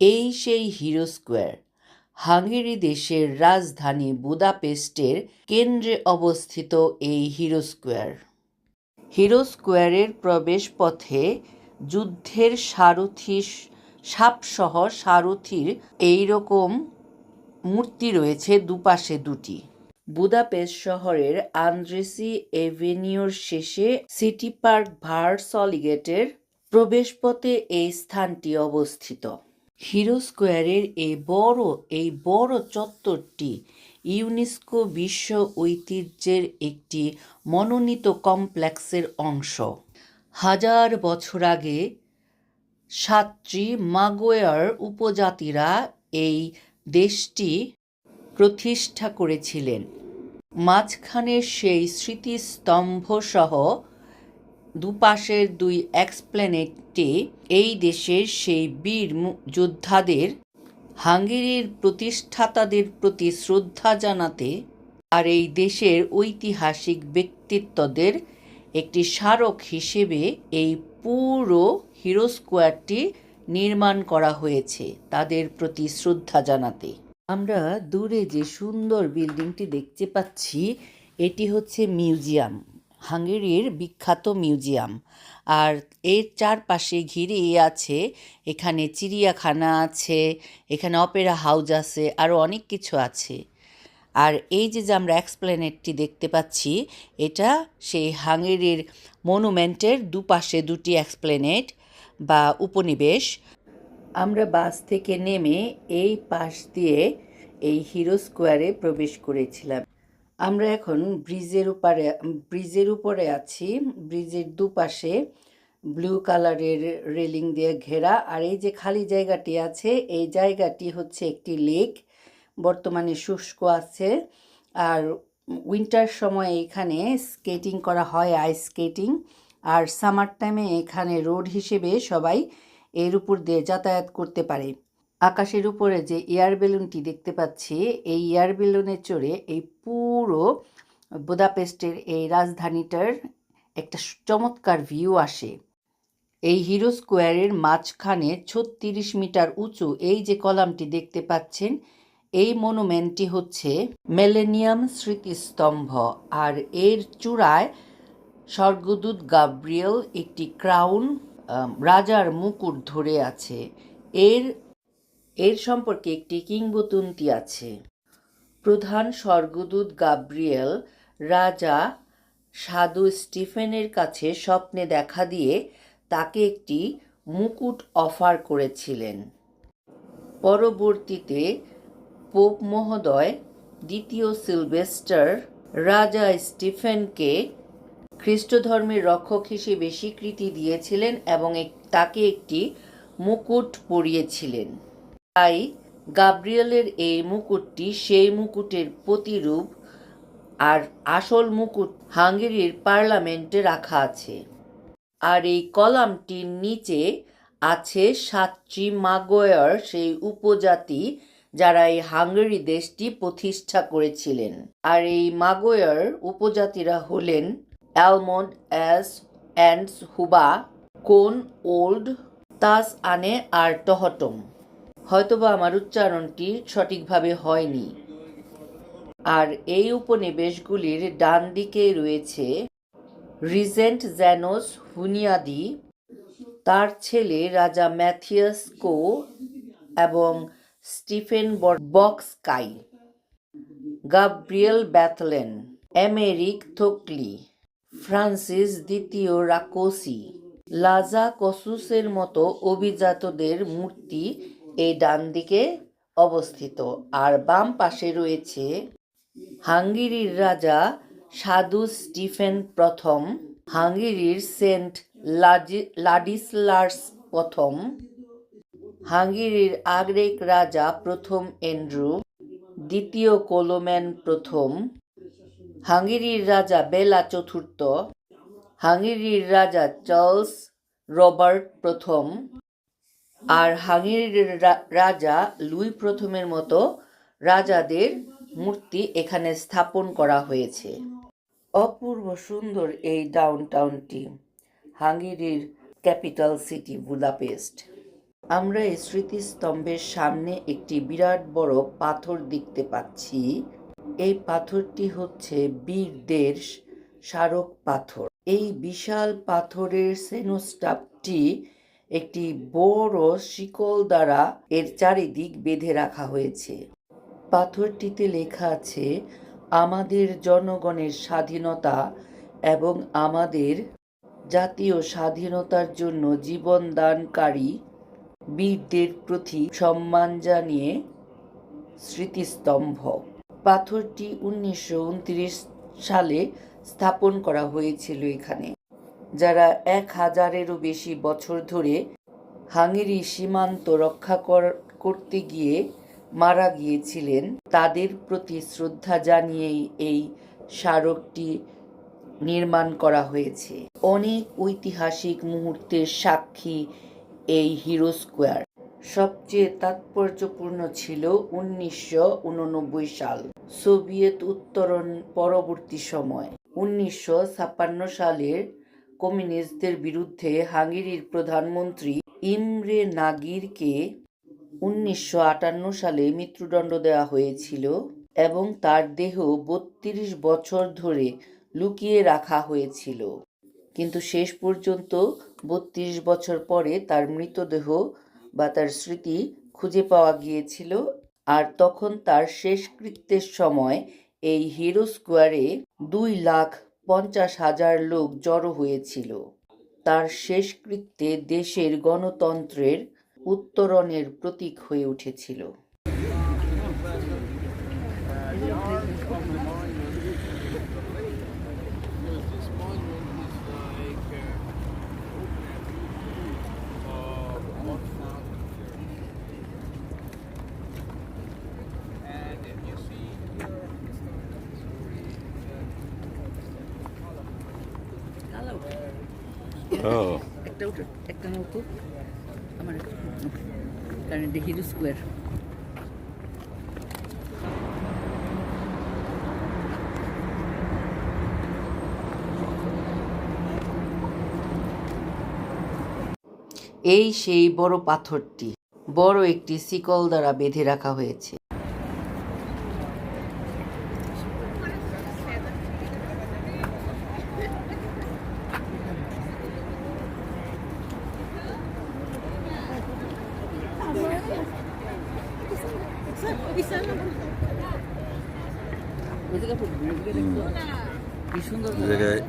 এই সেই hero square, Hungary দেশের রাজধানী বুদাপেস্টের কেন্দ্রে অবস্থিত এই হিরো স্কোয়ার। হিরো স্কোয়ারের প্রবেশপথে যুদ্ধের সারথি, সাপসহ সারথির এইরকম মূর্তি রয়েছে দুপাশে দুটি। বুদাপেস্ট শহরের আন্দ্রেসি এভিনিউর শেষে সিটি পার্ক ভার্সলিগেটের প্রবেশপথে এই স্থানটি অবস্থিত। হিরো স্কোয়ারের এই বড় এই বড় চত্বরটি ইউনেস্কো বিশ্ব ঐতিহ্যের একটি মনোনীত কমপ্লেক্সের অংশ। হাজার বছর আগে সাতটি মাগোয়ার উপজাতিরা এই দেশটি প্রতিষ্ঠা করেছিলেন। মাঝখানে সেই স্মৃতিস্তম্ভ সহ দুপাশের দুই এক্সপ্লেনেটে এই দেশের সেই বীর যোদ্ধাদের, হাঙ্গেরির প্রতিষ্ঠাতাদের প্রতি শ্রদ্ধা জানাতে আর এই দেশের ঐতিহাসিক ব্যক্তিত্বদের একটি স্মারক হিসেবে এই পুরো হিরো স্কোয়ারটি নির্মাণ করা হয়েছে তাদের প্রতি শ্রদ্ধা জানাতে। আমরা দূরে যে সুন্দর বিল্ডিংটি দেখতে পাচ্ছি, এটি হচ্ছে মিউজিয়াম। হাঙ্গেরির বিখ্যাত মিউজিয়াম। আর এর চারপাশে ঘিরে আছে, এখানে চিড়িয়াখানা আছে, এখানে অপেরা হাউজ আছে আরও অনেক কিছু আছে। আর এই যে যে আমরা এক্সপ্লেনেটটি দেখতে পাচ্ছি, এটা সেই হাঙ্গেরির মনুমেন্টের দুপাশে দুটি এক্সপ্লেনেট বা উপনিবেশ। আমরা বাস থেকে নেমে এই পাশ দিয়ে এই হিরো স্কোয়ারে প্রবেশ করেছিলাম। আমরা এখন ব্রিজের উপরে ব্রিজের উপরে আছি। ব্রিজের দুপাশে ব্লু কালারের রেলিং দিয়ে ঘেরা। আর এই যে খালি জায়গাটি আছে, এই জায়গাটি হচ্ছে একটি লেক। বর্তমানে শুষ্ক আছে। আর উইন্টার সময় এখানে স্কেটিং করা হয় আইস স্কেটিং। আর সামার টাইমে এখানে রোড হিসেবে সবাই এর উপর দিয়ে যাতায়াত করতে পারে। আকাশের উপরে যে এয়ার বেলুনটি দেখতে পাচ্ছি, এই এয়ার বেলুনে চড়ে এই পুরো বুদাপেস্টের এই রাজধানীটার একটা চমৎকার ভিউ আসে। এই হিরো স্কোয়ারের মাঝখানে ছত্রিশ মিটার উঁচু এই যে কলামটি দেখতে পাচ্ছেন, এই মনুমেন্টটি হচ্ছে মেলেনিয়াম স্মৃতিস্তম্ভ আর এর চূড়ায় স্বর্গদূত গাব্রিয়েল একটি ক্রাউন রাজার মুকুট ধরে আছে। এর এর সম্পর্কে একটি কিংবদন্তি আছে। প্রধান স্বর্গদূত গাব্রিয়েল, রাজা সাধু স্টিফেনের কাছে স্বপ্নে দেখা দিয়ে তাকে একটি মুকুট অফার করেছিলেন। পরবর্তীতে পোপ মহোদয় দ্বিতীয় সিলভেস্টার রাজা স্টিফেনকে খ্রিস্ট ধর্মের রক্ষক হিসেবে স্বীকৃতি দিয়েছিলেন এবং তাকে একটি মুকুট পরিয়েছিলেন। তাই গাব্রিয়েলের এই মুকুটটি সেই মুকুটের প্রতিরূপ আর আসল মুকুট হাঙ্গেরির পার্লামেন্টে রাখা আছে। আর এই কলামটির নিচে আছে সাতটি মাগোয়ার সেই উপজাতি যারা এই হাঙ্গেরি দেশটি প্রতিষ্ঠা করেছিলেন। আর এই মাগোয়ার উপজাতিরা হলেন অ্যালমন্ড অ্যাস অ্যান্ডস হুবা, কোন ওল্ড তাস আনে আর টহটম। হয়তোবা আমার উচ্চারণটি সঠিকভাবে হয়নি। আর এই উপনিবেশগুলির ডান দিকে রয়েছে, রিজেন্ট জ্যানোস হুনিয়াদি, তার ছেলে রাজা ম্যাথিয়াস কো এবং Stephen Bocskai, Gabriel Bethlen, Emeric Thököly, Francis দ্বিতীয় রাকোসি, লাজা কসুসের মতো অভিজাতদের মূর্তি এই ডান দিকে অবস্থিত। আর বাম পাশে রয়েছে হাঙ্গেরির রাজা সাধু স্টিফেন প্রথম, হাঙ্গেরির সেন্ট লাডিসলার্স প্রথম, হাঙ্গেরির আগ্রেক রাজা প্রথম এন্ড্রু, দ্বিতীয় কোলোম্যান প্রথম, হাঙ্গেরির রাজা বেলা চতুর্থ, হাঙ্গেরির রাজা চার্লস রবার্ট প্রথম আর হাঙ্গেরির রাজা লুই প্রথমের মতো রাজাদের মূর্তি এখানে স্থাপন করা হয়েছে। অপূর্ব সুন্দর এই ডাউন টাউনটি হাঙ্গেরির ক্যাপিটাল সিটি বুদাপেস্ট। আমরা এই স্মৃতিস্তম্ভের সামনে একটি বিরাট বড় পাথর দেখতে পাচ্ছি। এই পাথরটি হচ্ছে বীরদের স্মারক পাথর। এই বিশাল পাথরের সেনোস্টাপটি একটি বড় শিকল দ্বারা এর চারিদিক বেঁধে রাখা হয়েছে। পাথরটিতে লেখা আছে, আমাদের জনগণের স্বাধীনতা এবং আমাদের জাতীয় স্বাধীনতার জন্য জীবন দানকারী বীরদের প্রতি সম্মান জানিয়ে স্মৃতিস্তম্ভ। পাথরটি উনিশশো উনত্রিশ সালে স্থাপন করা হয়েছিল এখানে। যারা এক হাজারেরও বেশি বছর ধরে হাঙ্গেরি সীমান্ত রক্ষা করতে গিয়ে মারা গিয়েছিলেন, তাদের প্রতি শ্রদ্ধা জানিয়েই এই স্মারকটি নির্মাণ করা হয়েছে। অনেক ঐতিহাসিক মুহূর্তের সাক্ষী এই হিরো স্কোয়ার। সবচেয়ে তাৎপর্যপূর্ণ ছিল উনিশশো উননব্বই সাল, সোভিয়েত উত্তরণ পরবর্তী সময়। উনিশশো ছাপ্পান্ন সালের কমিউনিস্টদের বিরুদ্ধে হাঙ্গেরির প্রধানমন্ত্রী ইমরে নাগিরকে উনিশশো আটান্ন সালে মৃত্যুদণ্ড দেওয়া হয়েছিল এবং তার দেহ বত্রিশ বছর ধরে লুকিয়ে রাখা হয়েছিল। কিন্তু শেষ পর্যন্ত বত্রিশ বছর পরে তার মৃতদেহ বা তার স্মৃতি খুঁজে পাওয়া গিয়েছিল আর তখন তার শেষকৃত্যের সময় এই হিরো স্কোয়ারে দুই লাখ পঞ্চাশ হাজার লোক জড়ো হয়েছিল। তার শেষকৃত্যে দেশের গণতন্ত্রের উত্তরণের প্রতীক হয়ে উঠেছিল। একটা উঠে একটা নৌকো আমার কারণ এটা হিরো স্কোয়ার। এই সেই বড় পাথরটি বড় একটি শিকল দ্বারা বেঁধে রাখা হয়েছে কি সুন্দর এই জায়গায়